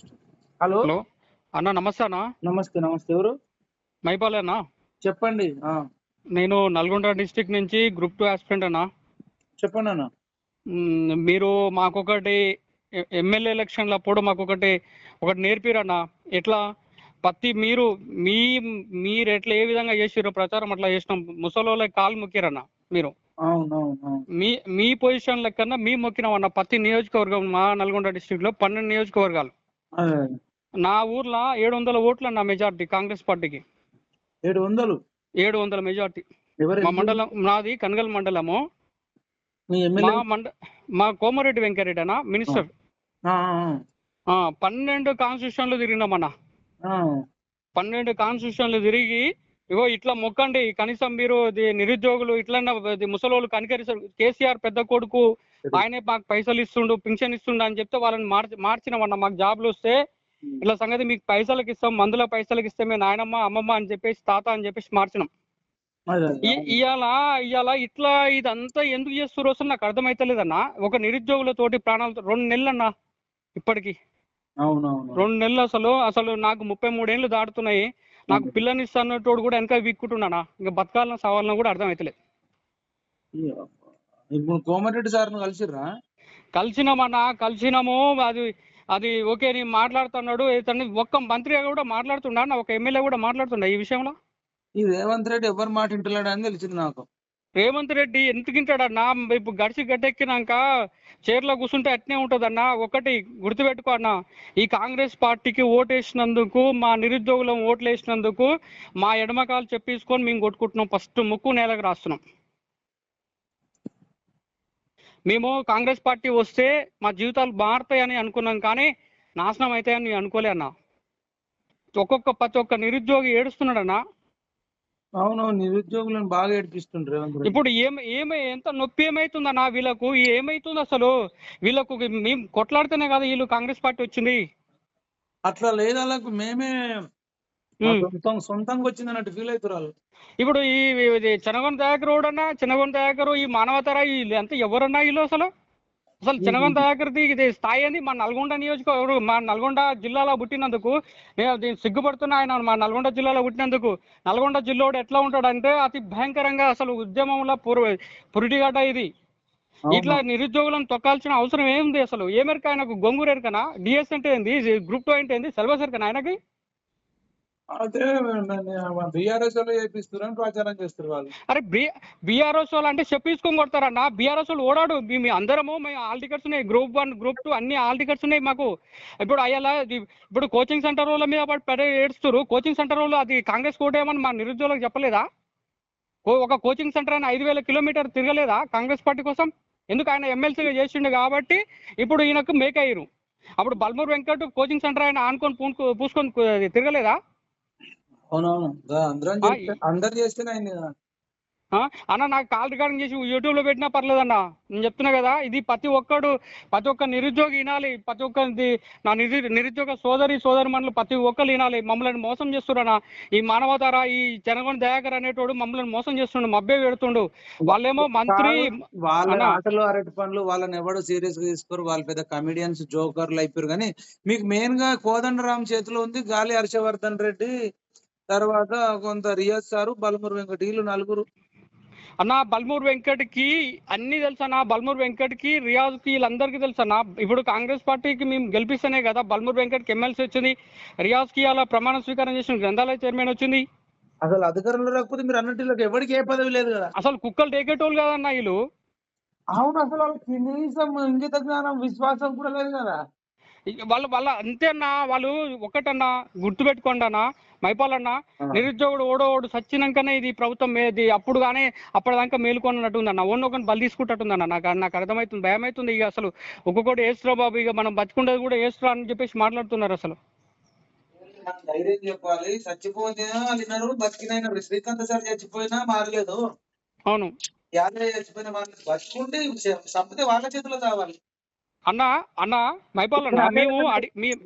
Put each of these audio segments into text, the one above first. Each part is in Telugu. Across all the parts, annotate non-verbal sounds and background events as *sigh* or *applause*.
First hello? హలో. అన్న నమస్తే అన్న. నమస్తే నమస్తే. ఎవరు? మైపాల్ అన్న. చెప్పండి. నేను నల్గొండ డిస్టిక్ నుంచి గ్రూప్ టూ ఆస్పిరెంట్ అన్న. చెప్పండి అన్న. మీరు మాకొకటి ఎమ్మెల్యే ఎలక్షన్ల అప్పుడు మాకొకటి ఒకటి నేర్పిరన్న ఎట్లా? పత్తి మీరు మీ మీరు ఎట్లా ఏ విధంగా చేసిరో ప్రచారం అట్లా చేసినాం. ముసలోళ్ళకి కాలు మొక్కిరన్న మీరు. మీ మీ పొజిషన్ లెక్కన మీ మొక్కినాం అన్న. ప్రతి నియోజకవర్గం మా నల్గొండ డిస్టిక్లో పన్నెండు నియోజకవర్గాలు. నా ఊర్లో ఏడు వందల ఓట్లు అన్న మెజార్టీ కాంగ్రెస్ పార్టీకి. ఏడు వందలు? ఏడు వందల మెజార్టీ. మా మండలం నాది కనగల్ మండలము. మీ మండ మా కోమరెడ్డి వెంకరెడ్డి అన్న మినిస్టర్ పన్నెండు కాన్స్టిట్యూషన్లు తిరిగినామన్న. పన్నెండు కాన్స్టిట్యూషన్లు తిరిగి ఇగో ఇట్లా మొక్కండి. కనీసం మీరు నిరుద్యోగులు ఇట్లా ముసలోళ్ళు కనికరిస్తారు. కేసీఆర్ పెద్ద కొడుకు ఆయనే మాకు పైసలు ఇస్తుండు పింఛన్ ఇస్తుండు అని చెప్తే వాళ్ళని మార్చి మార్చినామన్న మాకు జాబ్లు వస్తే ఇట్లా సంగతి మీకు పైసలకి ఇస్తాం మందుల పైసలకి ఇస్తే మేము నాయనమ్మ అమ్మమ్మ అని చెప్పేసి తాత అని చెప్పేసి మార్చినాం. ఇవాళ ఇవాళ ఇట్లా ఇదంతా ఎందుకు చేస్తున్నారు అసలు నాకు అర్థమైతలేదన్న. ఒక నిరుద్యోగులతోటి ప్రాణాలతో రెండు నెలలు అన్న ఇప్పటికి రెండు నెలలు అసలు అసలు నాకు ముప్పై మూడేళ్ళు దాటుతున్నాయి. నాకు. పిల్లని ఇస్తానటోడు కూడా వెనక విక్కుంటున్నానా? ఇంకా బతకాలన్న సవాలన కూడా అర్థమైతలేదు ఇప్పుడు కోమటిరెడ్డి సార్ను కలిసిర్రా? కలిసినామన్నా కలిసినాము అది అది ఓకే నేను మాట్లాడుతున్నాడు ఇతన్ని ఒక్క మంత్రి కూడా మాట్లాడుతుండా అన్న ఒక ఎమ్మెల్యే కూడా మాట్లాడుతుండా ఈ విషయంలో? ఈ రేవంత్ రెడ్డి ఎవరు మాట అని తెలిసింది నాకు. రేవంత్ రెడ్డి ఎందుకు ఇప్పుడు గడిచి గడ్డెక్కినాక చీరలో కూర్చుంటే అట్నే ఉంటుందన్నా? ఒకటి గుర్తుపెట్టుకో అన్న. ఈ కాంగ్రెస్ పార్టీకి ఓటేసినందుకు మా నిరుద్యోగులం ఓట్లు వేసినందుకు మా ఎడమకాలు చెప్పేసుకొని మేము కొట్టుకుంటున్నాం. ఫస్ట్ ముక్కు నేలకు రాస్తున్నాం. మేము కాంగ్రెస్ పార్టీ వస్తే మా జీవితాలు మారుతాయని అనుకున్నాం కానీ నాశనం అవుతాయని నేను అనుకోలే అన్న. ఒక్కొక్క ప్రతి ఒక్క నిరుద్యోగి ఏడుస్తున్నాడన్నా అవును నిరుద్యోగులను బాగా ఏడిపిస్తుండ్రు ఇప్పుడు ఏం ఏమై ఎంత నొప్పి ఏమైతుందన్నా వీళ్ళకు? ఏమైతుంది అసలు? వీళ్ళకు మేము కొట్లాడితేనే కదా వీళ్ళు కాంగ్రెస్ పార్టీ వచ్చింది. అట్లా లేదు వాళ్ళకు మేమే సొంతంగా వచ్చింది అన్నట్టు ఫీల్ అవుతారు ఇప్పుడు ఈ చెనగొండ దయాకర్ అన్నా చెనగొండ దయాకర్ ఈ మానవతర వీళ్ళు ఎంత ఎవరన్నా వీళ్ళు అసలు? అసలు చెనగొండ దయాకర్ది ఇది స్థాయి అని మా నల్గొండ నియోజకవర్గం మా నల్గొండ జిల్లాలో పుట్టినందుకు నేను దీన్ని సిగ్గుపడుతున్నా ఆయన మా నల్గొండ జిల్లాలో పుట్టినందుకు నల్గొండ జిల్లాలో ఎట్లా ఉంటాడంటే అతి భయంకరంగా అసలు ఉద్యమంలో పురు పురిటిగడ్డ ఇది. ఇట్లా నిరుద్యోగులను తొక్కాల్సిన అవసరం ఏముంది అసలు? ఏమెరక ఆయనకు గొంగూరు ఎరకనా? డిఎస్ అంటే ఏంది? గ్రూప్ టూ అంటే ఏంది? సిలబస్ ఎరకనా ఆయనకి? అయితే బీఆర్ఎస్ వాళ్ళు చేపిస్తున్నారని ప్రచారం చేస్తారు వాళ్ళు. అరే బీఆర్ఎస్ వాళ్ళు అంటే చెప్పించుకొని కొడతారన్న? బీఆర్ఎస్ వాళ్ళు ఓడాడు. మేము అందరము మేము ఆల్ టికెట్స్ ఉన్నాయి. గ్రూప్ వన్ గ్రూప్ టూ అన్ని ఆల్ టికెట్స్ ఉన్నాయి మాకు. ఇప్పుడు అయ్యాలా ఇప్పుడు కోచింగ్ సెంటర్ వాళ్ళ మీద పడి ఏడుస్తారు కోచింగ్ సెంటర్ వాళ్ళు అది కాంగ్రెస్ కోటేమని మా నిరుద్యోగులకు చెప్పలేదా? ఒక కోచింగ్ సెంటర్ అయినా ఐదు వేల కిలోమీటర్ తిరగలేదా కాంగ్రెస్ పార్టీ కోసం? ఎందుకు ఆయన ఎమ్మెల్సీగా చేసిండు కాబట్టి ఇప్పుడు ఈయనకు మేక్ అయ్యారు అప్పుడు బల్మూర్ వెంకట్ కోచింగ్ సెంటర్ ఆయన ఆనుకొని పూసుకొని తిరగలేదా? అవునవును. గా అందరం ఆ, చేస్తే అందరు చేస్తేనే అయింది కదా. ఆ? అన్న నాకు కాల్ రికార్డింగ్ చేసి యూట్యూబ్లో పెట్టినా పర్లేదన్న. నేను చెప్తున్నా కదా ఇది ప్రతి ఒక్కడు ప్రతి ఒక్క నిరుద్యోగి వినాలి. ప్రతి ఒక్క నా నిరు నిరుద్యోగ సోదరి సోదరి మనలు ప్రతి ఒక్కరు వినాలి. మమ్మల్ని మోసం చేస్తున్నా ఈ మానవతార ఈ జనగణ దయాకర్ అనేటోడు మమ్మల్ని మోసం చేస్తుండు మబ్బే పెడుతుండు. వాళ్ళేమో మంత్రి వాళ్ళ అన్న. ఆటలు అరటి పనులు వాళ్ళని ఎవడు సీరియస్గా తీసుకోరు. వాళ్ళు పెద్ద కమిడియన్స్ జోకర్లు అయిపోయారు. కానీ మీకు మెయిన్గా కోదండరామ్ చేతిలో ఉంది గాలి హర్షవర్ధన్ రెడ్డి. తర్వాత కొంత రియాజ్ సారు బలమురు వెంకట వీళ్ళు నలుగురు. అన్న బల్మూర్ వెంకట్కి అన్ని తెలుసు అన్న బల్మూర్ వెంకట్కి రియాజ్కి వీళ్ళందరికీ తెలుసు అన్న. ఇప్పుడు కాంగ్రెస్ పార్టీకి మేము గెలిపిస్తేనే కదా బల్మూర్ వెంకట్కి ఎమ్మెల్సీ వచ్చింది. రియాజ్కి అలా ప్రమాణ స్వీకారం చేసిన గ్రంథాలయ చైర్మన్ వచ్చింది. అసలు అధికారంలో రాకపోతే మీరు అన్నట్టు ఎవరికి ఏ పదవి లేదు కదా. అసలు కుక్కలు టేకేటోళ్ళు కదన్న వీళ్ళు. అవును అసలు వాళ్ళకి కనీసం ఇంగిత జ్ఞానం విశ్వాసం కూడా లేదు కదా. వాళ్ళ వాళ్ళ అంతే అన్న వాళ్ళు ఒకటన్నా గుర్తు పెట్టుకోండి అన్న మైపాల్ అన్న నిరుద్యోగుడు ఓడో ఓడు సచ్చినాకనే ఇది ప్రభుత్వం ఇది అప్పుడు కానీ అప్పటిదాకా మేలుకొన్నట్టుంది అన్న ఓన్ ఒకరిని బలి తీసుకుంటట్టుందన్న నాకు నాకు అర్థమవుతుంది భయం అవుతుంది ఇక అసలు. ఒక్కొక్కటి ఏస్ట్రా బాబు ఇక మనం బతుకుండేది కూడా ఏస్ట్రా అని చెప్పేసి మాట్లాడుతున్నారు అసలు. ధైర్యం చెప్పాలి చచ్చిపోతే వాళ్ళు విన్నారు బతికినైనా శ్రీకాంత్ సార్ చచ్చిపోయినా మారలేదు. అవును. యాదయ్య చచ్చిపోయిన వాళ్ళు బతుకుంటే చంపితే వాళ్ళ చేతిలో కావాలి అన్న అన్న మైపాల్ అన్న. మేము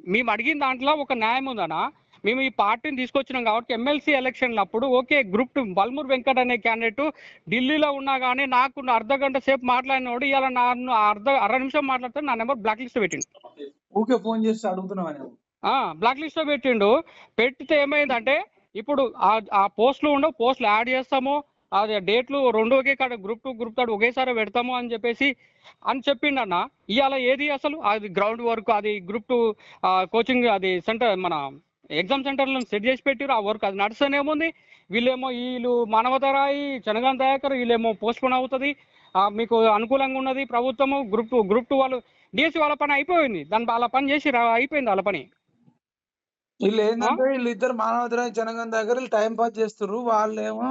మేము అడిగిన దాంట్లో ఒక న్యాయం ఉందన్న. మేము ఈ పార్టీని తీసుకొచ్చినాం కాబట్టి ఎమ్మెల్సీ ఎలక్షన్లు అప్పుడు okay group two Balmoor Venkat అనే క్యాండిడేట్ ఢిల్లీలో ఉన్నా కానీ నాకు అర్ధ గంట సేపు మాట్లాడినోడు ఇవాళ నన్ను అర్ధ అర నిమిషం మాట్లాడితే నా నెంబర్ బ్లాక్ లిస్ట్ పెట్టింది ఊకే ఫోన్ చేసి అడుగుతున్నావు బ్లాక్ లిస్ట్లో పెట్టిండు. పెట్టితే ఏమైందంటే ఇప్పుడు ఆ- ఆ పోస్టులు ఉండవు పోస్టులు యాడ్ చేస్తాము. అది డేట్లు రెండు ఒకే కాడ గ్రూప్ టూ గ్రూప్ థర్డ్ ఒకేసారి పెడతాము అని చెప్పేసి అని చెప్పిండు అన్న. ఇవాళ ఏది అసలు? అది గ్రౌండ్ వర్క్ అది గ్రూప్ టూ కోచింగ్ అది సెంటర్ మన ఎగ్జామ్ సెంటర్లను సెట్ చేసి పెట్టిరు ఆ వర్క్ అది నడుస్తూనేముంది వీళ్ళేమో వీళ్ళు మానవతరాయి చనగాన్ దయాకర్ వీళ్ళేమో పోస్ట్ పోన్ అవుతుంది మీకు అనుకూలంగా ఉన్నది ప్రభుత్వము గ్రూప్ టూ గ్రూప్ టూ వాళ్ళు డిఎస్సి వాళ్ళ పని అయిపోయింది. దాని వాళ్ళ పని చేసి రా- అయిపోయింది వాళ్ళ పని. వీళ్ళు ఏంటంటే వీళ్ళు ఇద్దరు మానవతరాయ జనగం దగ్గర టైం పాస్ చేస్తారు వాళ్ళేమో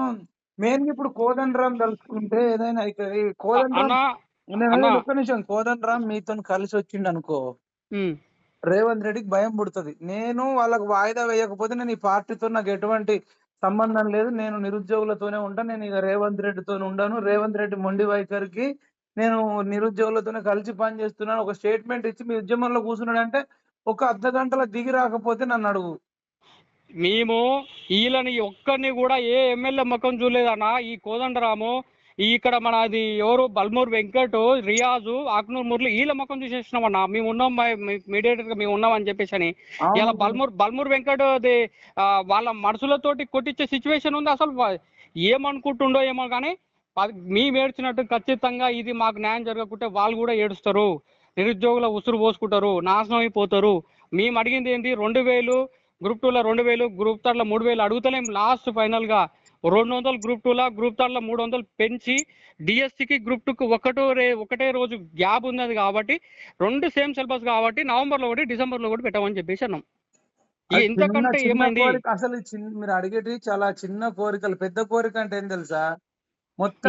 మెయిన్ ఇప్పుడు కోదండ రామ్ తలుచుకుంటే ఏదైనా అవుతుంది కోదండ అన్న రామ్ నేను అన్న. అనేది ఒక్క నిమిషం. కోదండ రామ్ మీతో కలిసి వచ్చిండు అనుకో. రేవంత్ రెడ్డికి భయం పుడుతుంది. నేను వాళ్ళకి వాయిదా వేయకపోతే నేను ఈ పార్టీతో నాకు ఎటువంటి సంబంధం లేదు. నేను నిరుద్యోగులతోనే ఉంటాను నేను ఇక రేవంత్ రెడ్డితో ఉండను. రేవంత్ రెడ్డి మొండి వైఖరికి నేను నిరుద్యోగులతోనే కలిసి పని చేస్తున్నాను. ఒక స్టేట్మెంట్ ఇచ్చి మీ ఉద్యమంలో కూర్చున్నాడంటే ఒక అర్ధ గంటల దిగి రాకపోతే నన్ను అడుగు. మేము వీళ్ళని ఒక్కరిని కూడా ఏ ఎమ్మెల్యే ముఖం చూడలేదన్న ఈ కోదండరాము ఇక్కడ మన అది ఎవరు? బల్మూర్ వెంకట్ రియాజు ఆకునూరు మురళి వీళ్ళ ముఖం చూసేసినామన్న. మేము ఉన్నాం మీడియేటర్గా మేము ఉన్నాం అని చెప్పేసి అని ఇలా. బల్మూర్ బల్మూర్ వెంకట్ అది వాళ్ళ మనుషులతోటి కొట్టించే సిచ్యువేషన్ ఉంది అసలు. ఏమనుకుంటుండో ఏమో కానీ మేము ఏడ్చినట్టు ఖచ్చితంగా ఇది మాకు న్యాయం జరగకుంటే వాళ్ళు కూడా ఏడుస్తారు. నిరుద్యోగుల ఉసురు పోసుకుంటారు నాశనం అయిపోతారు. మేము అడిగింది ఏంటి రెండు వేలు గ్రూప్ టూలో రెండు వేలు గ్రూప్ థర్డ్లో మూడు వేలు అడుగుతలేం లాస్ట్ ఫైనల్గా రెండు వందలు గ్రూప్ టూలో గ్రూప్ థర్డ్లో మూడు వందలు పెంచి డిఎస్సికి గ్రూప్ టూకి ఒకటో రే ఒకటే రోజు గ్యాప్ ఉన్నది కాబట్టి రెండు సేమ్ సిలబస్ కాబట్టి నవంబర్లో ఒకటి డిసెంబర్లో ఒకటి పెట్టమని చెప్పేసి అన్నాం ఇంతకంటే ఏమైంది. అసలు మీరు అడిగేటి చాలా చిన్న కోరికలు పెద్ద కోరిక అంటే ఏం తెలుసా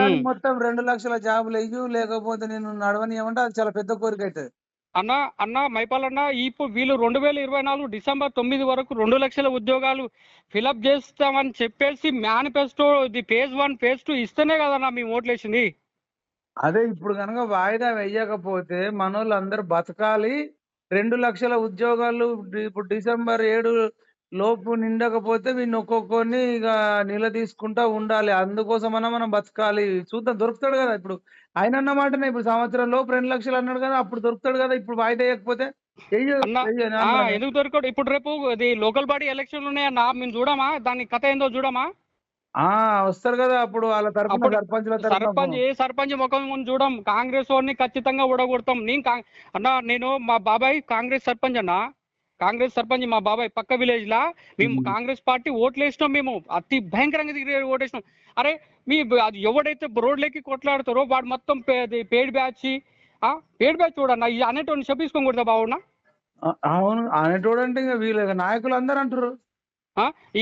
ఉమ్. మొత్తం రెండు లక్షల జాబులు ఇయ్యు లేకపోతే నేను నడవని ఏమంటే అది చాలా పెద్ద కోరిక అవుతుంది అన్న అన్న మైపాల్ అన్న ఇప్పుడు వీళ్ళు రెండు వేల ఇరవై నాలుగు డిసెంబర్ తొమ్మిది వరకు రెండు లక్షల ఉద్యోగాలు ఫిలప్ చేస్తామని చెప్పేసి మేనిఫెస్టో ఇది ఫేజ్ వన్ ఫేజ్ టూ ఇస్తేనే కదన్నా మేము ఓట్లేసింది అదే ఇప్పుడు కనుక వాయిదా వేయకపోతే మనోళ్ళు అందరు బతకాలి. రెండు లక్షల ఉద్యోగాలు ఇప్పుడు డిసెంబర్ ఏడు లోపు నిండకపోతే వీడిని ఒక్కొక్కరిని ఇక నిలదీసుకుంటా ఉండాలి. అందుకోసమన్నా మనం బతకాలి. చూద్దాం దొరుకుతాడు కదా ఇప్పుడు. ఆయన అన్న మాటనే ఇప్పుడు సంవత్సరం లోపు రెండు లక్షలు అన్నాడు కదా అప్పుడు దొరుకుతాడు కదా ఇప్పుడు వాయిదా వేయకపోతే. ఎందుకు దొరకడు? ఇప్పుడు రేపు ఇది లోకల్ బాడీ ఎలక్షన్లు ఉన్నాయన్న మేము చూడమా? దాని కథ ఏందో చూడమా? ఆ వస్తారు కదా అప్పుడు వాళ్ళ తరపున సర్పంచుల సర్పంచ్ తరపున ఏ సర్పంచ్ ముఖం చూడం. కాంగ్రెస్ వాడిని ఖచ్చితంగా ఓడగొడతాం. నేను అన్న నేను మా బాబాయ్ కాంగ్రెస్ సర్పంచ్ అన్న. కాంగ్రెస్ సర్పంచ్ మా బాబాయ్ పక్క విలేజ్ లా. మేము మ్మ్. కాంగ్రెస్ పార్టీ ఓట్లు వేసినాం మేము. అతి భయంకరంగా దిగి ఓటేసినాం. అరే మీ అది ఎవడైతే రోడ్లెక్కి కొట్లాడుతారో వాడు మొత్తం పేడ్ బ్యాచ్. ఆ? పేడ్ బ్యాచ్ చూడన్న ఈ కొడతా బాగున్నా ఆ, అవును. అనేటోడంటే ఇంకా వీళ్ళ నాయకులు అందరు అంటారు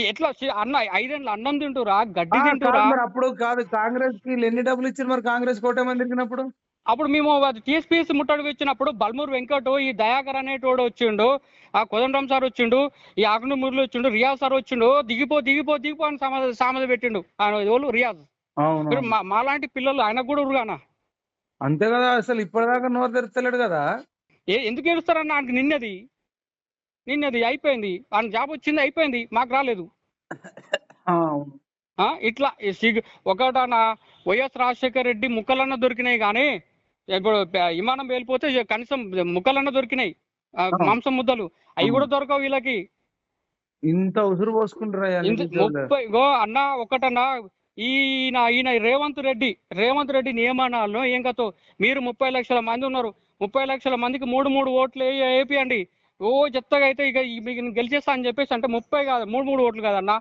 ఎట్లా అన్న ఐదేళ్ళు అన్నం తింటురా? గడ్డి తింటురా? అప్పుడు కాదు. కాంగ్రెస్కి వీళ్ళు ఎన్ని డబ్బులు ఇచ్చారు మరి? కాంగ్రెస్ కోటేమని తిరిగినప్పుడు? అప్పుడు మేము టీఎస్పీఎస్ ముట్టడికి వచ్చినప్పుడు బల్మూర్ వెంకట్ ఈ దయాకర్ అనేటోడు వచ్చిండు ఆ కోదండరామ్ సార్ వచ్చిండు ఈ ఆగ్ను మురళి వచ్చిండు రియాజ్ సార్ వచ్చిండు దిగిపో దిగిపో దిగిపో అని సామద పెట్టిండు. ఎవరు? రియాజ్. అవును మా మాలాంటి పిల్లలు ఆయనకు కూడా ఉరుగానా అంతే కదా అసలు ఇప్పటిదాకా నోరు తెరుస్తలేడు కదా. ఏ ఎందుకు ఏడుస్తారన్న ఆయనకి నిన్నది. నిన్నది అయిపోయింది. ఆయన జాబ్ వచ్చింది అయిపోయింది. మాకు రాలేదు. ఇట్లా ఒకటన వైఎస్ రాజశేఖర్ రెడ్డి ముక్కలన్న దొరికినాయి కానీ విమానం వెళ్ళిపోతే కనీసం ముక్కలన్న దొరికినాయి. మాంసం ముద్దలు. అవి. కూడా దొరకవు వీళ్ళకి. ఇంత ఉసురు పోసుకుంటారా ముప్పై గో అన్న ఒకటన్నా ఈయన ఈయన రేవంత్ రెడ్డి రేవంత్ రెడ్డి నియమనాల్లో ఏం కథో? మీరు ముప్పై లక్షల మంది ఉన్నారు. ముప్పై లక్షల మందికి మూడు మూడు ఓట్లు వేపియండి ఓ చెత్తగా అయితే ఇక మీకు నేను గెలిచేస్తా అని చెప్పేసి అంటే ముప్పై కాదు మూడు మూడు ఓట్లు కాదన్న.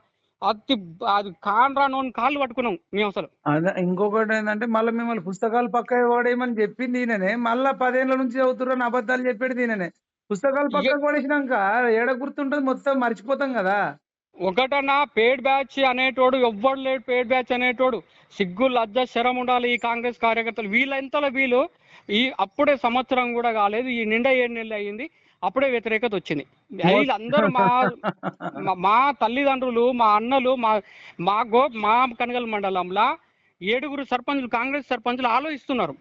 అతి అది కాన్ రాను అని కాళ్ళు పట్టుకున్నాం మేము అసలు. అదే ఇంకొకటి ఏంటంటే మళ్ళీ మిమ్మల్ని పుస్తకాలు పక్క పడేయమని చెప్పింది ఈయననే. మళ్ళా పదేళ్ళ నుంచి చదువుతుర్రని అబద్ధాలు చెప్పేది ఈయననే. పుస్తకాలు పక్కకు పడేసినాక ఏడ గుర్తుంటుంది? మొత్తం మర్చిపోతాం కదా. ఒకటన్నా పేడ్ బ్యాచ్ అనేటోడు ఎవ్వడు లేడు పేడ్ బ్యాచ్ అనేటోడు. సిగ్గు లజ్జ శరం ఉండాలి ఈ కాంగ్రెస్ కార్యకర్తలు. వీళ్ళెంతలో వీళ్ళు ఈ అప్పుడే సంవత్సరం కూడా కాలేదు ఈ నిండా ఏడు నెలలు అయ్యింది అప్పుడే వ్యతిరేకత వచ్చింది. వీళ్ళందరూ మా మా- తల్లిదండ్రులు మా అన్నలు మా మా గో మా కనగల్ మండలంలో ఏడుగురు సర్పంచులు కాంగ్రెస్ సర్పంచులు ఆలోచిస్తున్నారు.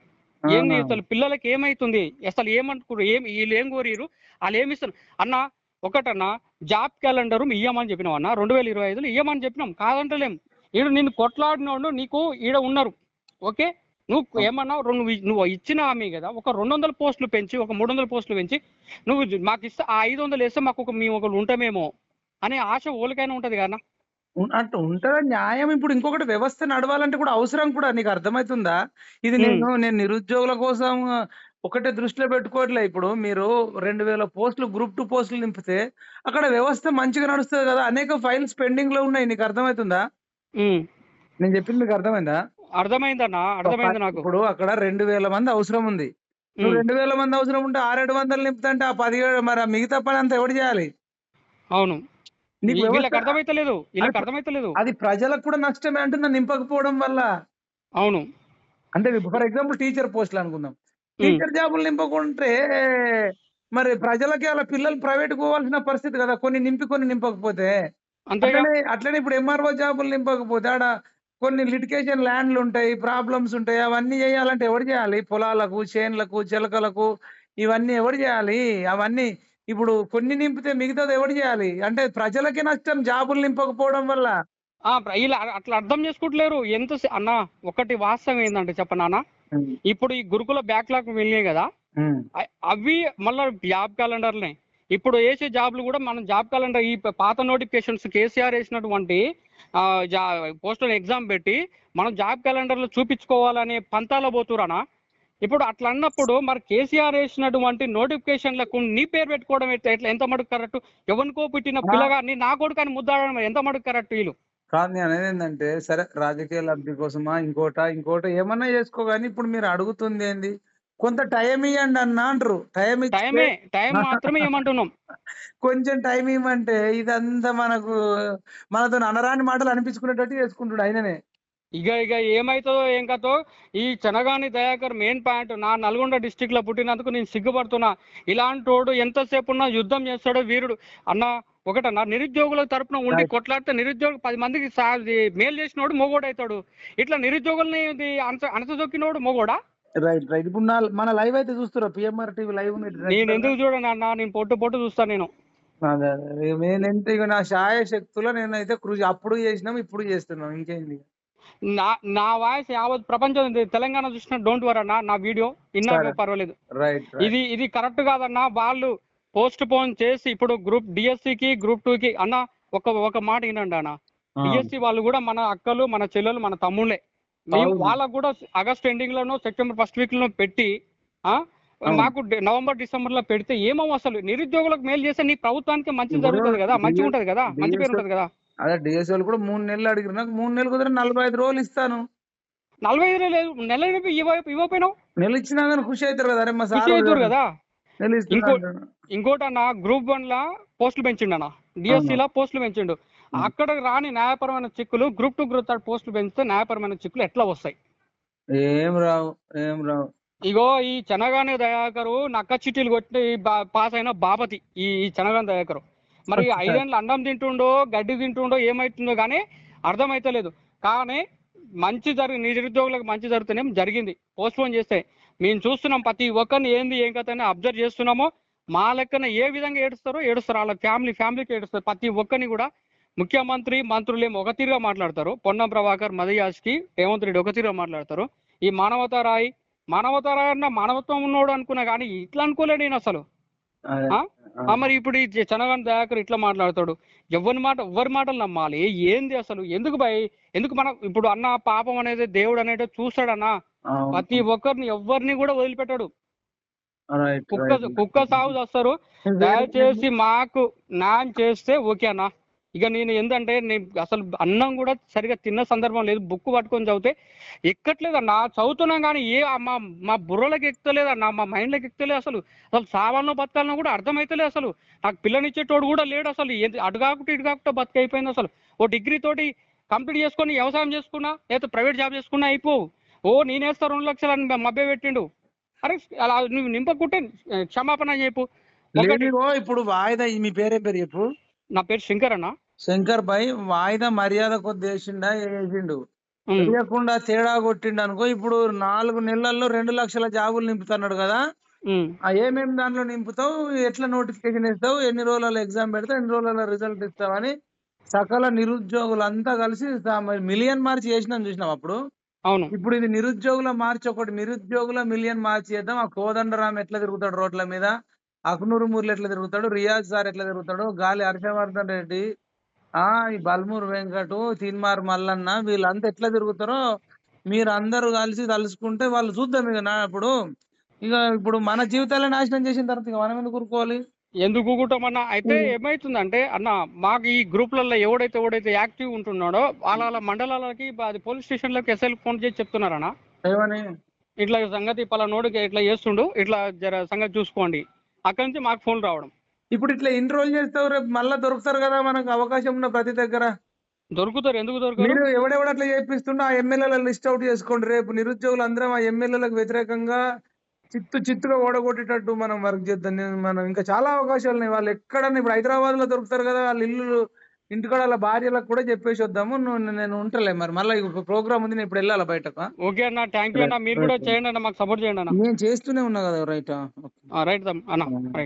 ఏంది. అసలు పిల్లలకి ఏమైతుంది? అసలు ఏమనుకున్నారు ఏం వీళ్ళు ఏం కోరిరు వాళ్ళు ఏమి ఇస్తారు అన్న ఒకటన్నా జాబ్ క్యాలెండర్ ఇయ్యమని చెప్పినాం అన్న. రెండు వేల ఇరవై ఐదులో ఇయ్యమని చెప్పినాం. కాదంటలేం. ఈడు నిన్ను కొట్లాడినోడు నీకు ఈడ ఉన్నారు. ఓకే? నువ్వు ఏమన్నావు? రెండు నువ్వు ఇచ్చిన హామీ కదా ఒక రెండు వందల పోస్టులు పెంచి ఒక మూడు వందల పోస్టులు పెంచి నువ్వు మాకు ఇస్తే ఆ ఐదు వందలు వేస్తే మాకు ఒక మేము ఒకరు ఉంటామేమో అనే ఆశ ఓలికైనా ఉంటది కదా అంటే ఉంటుందా? న్యాయం ఇప్పుడు ఇంకొకటి వ్యవస్థ నడవాలంటే కూడా అవసరం కూడా నీకు అర్థమవుతుందా ఇది. నేను నేను నిరుద్యోగుల కోసం ఒకటే దృష్టిలో పెట్టుకోవట్లే. ఇప్పుడు మీరు రెండు వేల పోస్టులు గ్రూప్ టూ పోస్టులు నింపితే అక్కడ వ్యవస్థ మంచిగా నడుస్తుంది కదా. అనేక ఫైల్స్ పెండింగ్లో ఉన్నాయి. నీకు అర్థమవుతుందా. నేను చెప్పింది మీకు అర్థమైందా? అర్థమైందన్నా అర్థమైంది నాకు. ఇప్పుడు అక్కడ రెండు వేల మంది అవసరం ఉంది. నువ్వు. రెండు వేల మంది అవసరం ఉంటే ఆరేడు వందలు నింపుతుంటే ఆ పదిహేడు మరి మిగతా పని అంతా ఎవడు చేయాలి? అవును. నీకు అర్థమైతలేదు. అర్థమైతలేదు. అది ప్రజలకు కూడా నష్టమే అంటున్నా నింపకపోవడం వల్ల? అవును. అంటే ఫర్ ఎగ్జాంపుల్ టీచర్ పోస్టులు అనుకుందాం. టీచర్ జాబులు నింపకుంటే మరి ప్రజలకి అలా పిల్లలు ప్రైవేట్ పోవాల్సిన పరిస్థితి కదా. కొన్ని నింపి కొన్ని నింపకపోతే. అట్లనే అట్లనే ఇప్పుడు ఎంఆర్ఓ జాబులు నింపకపోతే ఆడ కొన్ని లిటికేషన్ ల్యాండ్లు ఉంటాయి ప్రాబ్లమ్స్ ఉంటాయి అవన్నీ చేయాలంటే ఎవరు చేయాలి? పొలాలకు చేన్లకు చిలకలకు ఇవన్నీ ఎవరు చేయాలి? అవన్నీ ఇప్పుడు కొన్ని నింపితే మిగతాది ఎవరు చేయాలి? అంటే ప్రజలకి నష్టం జాబులు నింపకపోవడం వల్ల. అట్లా అర్థం చేసుకుంటలేరు. ఎంత అన్న ఒకటి వాస్తవం ఏంటంటే చెప్పనాన్న ఇప్పుడు ఈ గురుకుల బ్యాక్లాగ్ వెళ్ళినాయి కదా. అవి మళ్ళీ జాబ్ క్యాలెండర్లే ఇప్పుడు వేసే జాబ్లు కూడా మనం జాబ్ క్యాలెండర్ ఈ పాత నోటిఫికేషన్స్ కేసీఆర్ వేసినటువంటి జా పోస్టల్ ఎగ్జామ్ పెట్టి మనం జాబ్ క్యాలెండర్లో చూపించుకోవాలనే పంతాలో పోతురానా? ఇప్పుడు అట్లా అన్నప్పుడు మరి కేసీఆర్ వేసినటువంటి నోటిఫికేషన్లకు నీ పేరు పెట్టుకోవడం ఎట్లా? ఎంత మటుకు కరెక్ట్ ఎవరికో పుట్టిన పిల్లగా నీ నా కొడుకు ముద్దాడడం ఎంత మటుకు కరెక్ట్ వీళ్ళు? కాదు నేను అనేది ఏంటంటే సరే రాజకీయ లబ్ధి కోసమా ఇంకోట ఇంకోట ఏమన్నా చేసుకో కానీ ఇప్పుడు మీరు అడుగుతుంది ఏంది? కొంత టైం ఇవ్వండి అన్న అంటారు. టైం ఇస్తే టైమే టైం మాత్రమే ఏమంటున్నాం *laughs* కొంచెం టైం ఇవ్వమంటే ఇదంతా మనకు మనతో అనరాని మాటలు అనిపించుకునేటట్టు చేసుకుంటాడు ఆయననే. ఇక ఇక ఏమైతుందో ఏం కథో ఈ చెనగాని దయాకర్ మెయిన్ పాయింట్ నా నల్గొండ డిస్టిక్లో పుట్టినందుకు నేను సిగ్గుపడుతున్నా. ఇలాంటి వాడు ఎంతసేపు ఉన్నా యుద్ధం చేస్తాడో వీరుడు. అన్న ఒకటన్నా నిరుద్యోగుల తరపున ఉండి. కొట్లాడితే నిరుద్యోగ పది మందికి మేలు చేసినోడు మొగోడు అవుతాడు ఇట్లా నిరుద్యోగుల్ని అణచదొక్కినోడు మొగోడా? రైట్ రైట్ ఇప్పుడు నా మన లైవ్ అయితే చూస్తున్నా పిఎంఆర్ టీవీ లైవ్ నేను ఎందుకు చూడను అన్న? నేను పొట్టు పొట్టు చూస్తాను నేను. నేనెంత ఇక నా శక్తులో నేనైతే కృషి అప్పుడు చేసినాం ఇప్పుడు చేస్తున్నాం. ఇంకేంది నా నా వాయిస్ యావత్ ప్రపంచం తెలంగాణ చూసిన డోంట్ వర్ అన్న నా వీడియో ఇన్నా. పర్వాలేదు. ఇది ఇది కరెక్ట్ కాదన్నా వాళ్ళు పోస్ట్ పోన్ చేసి ఇప్పుడు గ్రూప్ డిఎస్సి కి గ్రూప్ టూ కి అన్న ఒక ఒక మాట వినండి అన్న. డిఎస్సి వాళ్ళు కూడా మన అక్కలు మన చెల్లెలు మన తమ్ముళ్ళే. వాళ్ళకు కూడా ఆగస్ట్ ఎండింగ్ లోనో సెప్టెంబర్ ఫస్ట్ వీక్లో పెట్టి. మాకు నవంబర్ డిసెంబర్లో పెడితే ఏమో అసలు? నిరుద్యోగులకు మేలు చేస్తే నీ ప్రభుత్వానికి మంచి జరుగుతుంది కదా? మంచిగా ఉంటది కదా? మంచి పేరు ఉంటది కదా? అదే డిఎస్ వాళ్ళు కూడా మూడు నెలలు అడిగిన నాకు మూడు నెలలు కుదిరి నలభై ఐదు రోజులు ఇస్తాను. నలభై ఐదు లేదు. నెల ఇవ్వ ఇవ్వకపోయినావు? నెల ఇచ్చినా కానీ ఖుషి అవుతారు కదా? అరే మా ఖుషి సార్ అవుతారు కదా? ఇంకో- ఇంకోటి అన్న గ్రూప్ వన్ లా పోస్టులు పెంచిండు అన్న డిఎస్సి లా పోస్టులు పెంచిండు. అక్కడ రాని న్యాయపరమైన చిక్కులు గ్రూప్ టూ గ్రూప్ థర్డ్ పోస్టులు పెంచితే న్యాయపరమైన చిక్కులు ఎట్లా వస్తాయి? ఏం రావు ఏం రావు. ఇగో ఈ చెనగాని దయాకరు నక్క చిట్టీలు కొట్టి పాస్ అయిన బాపతి ఈ చెనగాని దయాకరు. మరి. ఐదేళ్ళు అన్నం తింటుండో గడ్డి తింటుండో ఏమైతుందో కానీ అర్థమైతలేదు. కానీ మంచి జరిగి నిరుద్యోగులకు మంచి జరుగుతూనే జరిగింది. పోస్ట్ పోన్ చేస్తే మేము చూస్తున్నాం ప్రతి ఒక్కరిని ఏంది ఏం కథ అని అబ్జర్వ్ చేస్తున్నామో. మా లెక్కన ఏ విధంగా ఏడుస్తారో ఏడుస్తారు. వాళ్ళ ఫ్యామిలీ ఫ్యామిలీకి ఏడుస్తారు. ప్రతి ఒక్కరిని కూడా ముఖ్యమంత్రి మంత్రులు ఏమో ఒక తీరుగా మాట్లాడతారు. పొన్నం ప్రభాకర్ మదయాస్కి రేవంత్ రెడ్డి ఒక తీరుగా మాట్లాడతారు. ఈ మానవతా రాయ్ మానవతా రాయ్ అన్న మానవత్వం ఉన్నోడు అనుకున్నా కానీ ఇట్లా అనుకోలేడు నేను అసలు. మరి ఇప్పుడు ఈ చనగాని దయాకర్ ఇట్లా మాట్లాడతాడు. ఎవరి మాట ఎవరి మాటలు నమ్మాలి? ఏంది అసలు? ఎందుకు భయ్? ఎందుకు మన ఇప్పుడు అన్న పాపం అనేది దేవుడు అనేది చూస్తాడన్న. ప్రతి ఒక్కరిని ఎవరిని కూడా వదిలిపెట్టాడు. కుక్క. కుక్క సాగు చేస్తారు. *laughs* దయచేసి మాకు న్యాయం చేస్తే ఓకే అన్న. ఇక నేను ఏంటంటే నేను అసలు అన్నం కూడా సరిగా తిన్న సందర్భం లేదు. బుక్ పట్టుకొని చదివితే ఎక్కట్లేదన్న చదువుతున్నాం కానీ ఏ మా మా బుర్రలకు ఎక్కుతలేదన్న మా మైండ్లోకి ఎక్కుతలేదు అసలు. అసలు సావాలనో బతకాలనో కూడా అర్థమైతలేదు అసలు. నాకు పిల్లనిచ్చేటోడు కూడా లేడు అసలు. అటు కాకుండా ఇటు కాకుండా బతికైపోయింది అసలు. ఓ డిగ్రీ తోటి కంప్లీట్ చేసుకొని వ్యవసాయం చేసుకున్నా లేదా ప్రైవేట్ జాబ్ చేసుకున్నా అయిపోవు. ఓ నేనేస్తా రెండు లక్షలు అని మభ్య పెట్టిండు. అరే అలా నువ్వు నింపకుంటే క్షమాపణ చెప్పు. ఇప్పుడు వాయిదా ఈ మీ పేరే పేరు చెప్పు? నా పేరు శంకర్ అన్న. శంకర్ భాయ్ వాయిదా మర్యాద కొద్ది వేసిండా వేసిండు? తెలియకుండా తేడా కొట్టిండు అనుకో ఇప్పుడు నాలుగు నెలల్లో రెండు లక్షల జాబులు నింపుతున్నాడు కదా. ఏమేమి దాంట్లో నింపుతావు? ఎట్లా నోటిఫికేషన్ ఇస్తావు ఎన్ని రోజులలో ఎగ్జామ్ పెడతావు? ఎన్ని రోజులలో రిజల్ట్ ఇస్తావు అని సకల నిరుద్యోగులంతా కలిసి మిలియన్ మార్చి చేసినాం చూసినాం అప్పుడు? అవును. ఇప్పుడు ఇది నిరుద్యోగుల మార్చి ఒకటి. నిరుద్యోగుల మిలియన్ మార్చి చేద్దాం. ఆ కోదండరామ్ ఎట్లా తిరుగుతాడు రోడ్ల మీద? అక్నూరు మురళి ఎట్లా తిరుగుతాడు? రియాజ్ సార్ ఎట్లా తిరుగుతాడు? గాలి హర్షవర్ధన్ రెడ్డి ఆ ఈ బల్మూర్ వెంకటు తీన్మార్ మల్లన్న వీళ్ళంతా ఎట్లా తిరుగుతారో మీరు అందరూ కలిసి తలుసుకుంటే వాళ్ళు చూద్దాం ఇక నా ఇప్పుడు. ఇక ఇప్పుడు మన జీవితాలే నాశనం చేసిన తర్వాత ఇక మనం ఎందుకు కూరుకోవాలి ఎందుకు ఊగుతామన్నా అయితే. ఏమైతుందంటే అన్న మాకు ఈ గ్రూప్లలో ఎవడైతే ఎవడైతే యాక్టివ్ ఉంటున్నాడో వాళ్ళ మండలాలకి అది పోలీస్ స్టేషన్లకు ఎస్ఐలు ఫోన్ చేసి చెప్తున్నారన్న. ఏమని? ఇట్లా సంగతి పలానోడికి ఇట్లా చేస్తుండు ఇట్లా జర సంగతి చూసుకోండి. అక్కడి నుంచి మాకు ఫోన్ రావడం. ఇప్పుడు ఇట్లా ఎన్ని రోజులు చేస్తావు రేపు మళ్ళా దొరుకుతారు కదా మనకు అవకాశం ఉన్న ప్రతి దగ్గర. దొరుకుతారు ఎందుకు దొరకరు? మీరు ఎవడెవడు అట్లా ఆ ఎమ్మెల్యేల లిస్ట్ అవుట్ చేసుకోండి. రేపు నిరుద్యోగులు అందరం ఆ ఎమ్మెల్యేలకు వ్యతిరేకంగా చిత్తు చిత్తుగా ఓడగొట్టేటట్టు మనం వర్క్ చేద్దాం. నేను మనం ఇంకా చాలా అవకాశాలు ఉన్నాయి. వాళ్ళు ఎక్కడన్నా ఇప్పుడు హైదరాబాద్లో దొరుకుతారు కదా వాళ్ళ ఇల్లు ఇంటికాడ వాళ్ళ భార్యలకు కూడా చెప్పేసి వద్దాము. నువ్వు నేను ఉంటలే మరి. మళ్ళీ ప్రోగ్రామ్ ఉంది నేను ఇప్పుడు వెళ్ళాలి బయటకు? ఓకే అన్న థ్యాంక్ యూ అన్న. మీరు కూడా చేయండి అన్న మాకు సపోర్ట్ చేయండి అన్న. నేను చేస్తూనే ఉన్నా కదా రైట్ రైట్ అన్న. రైట్.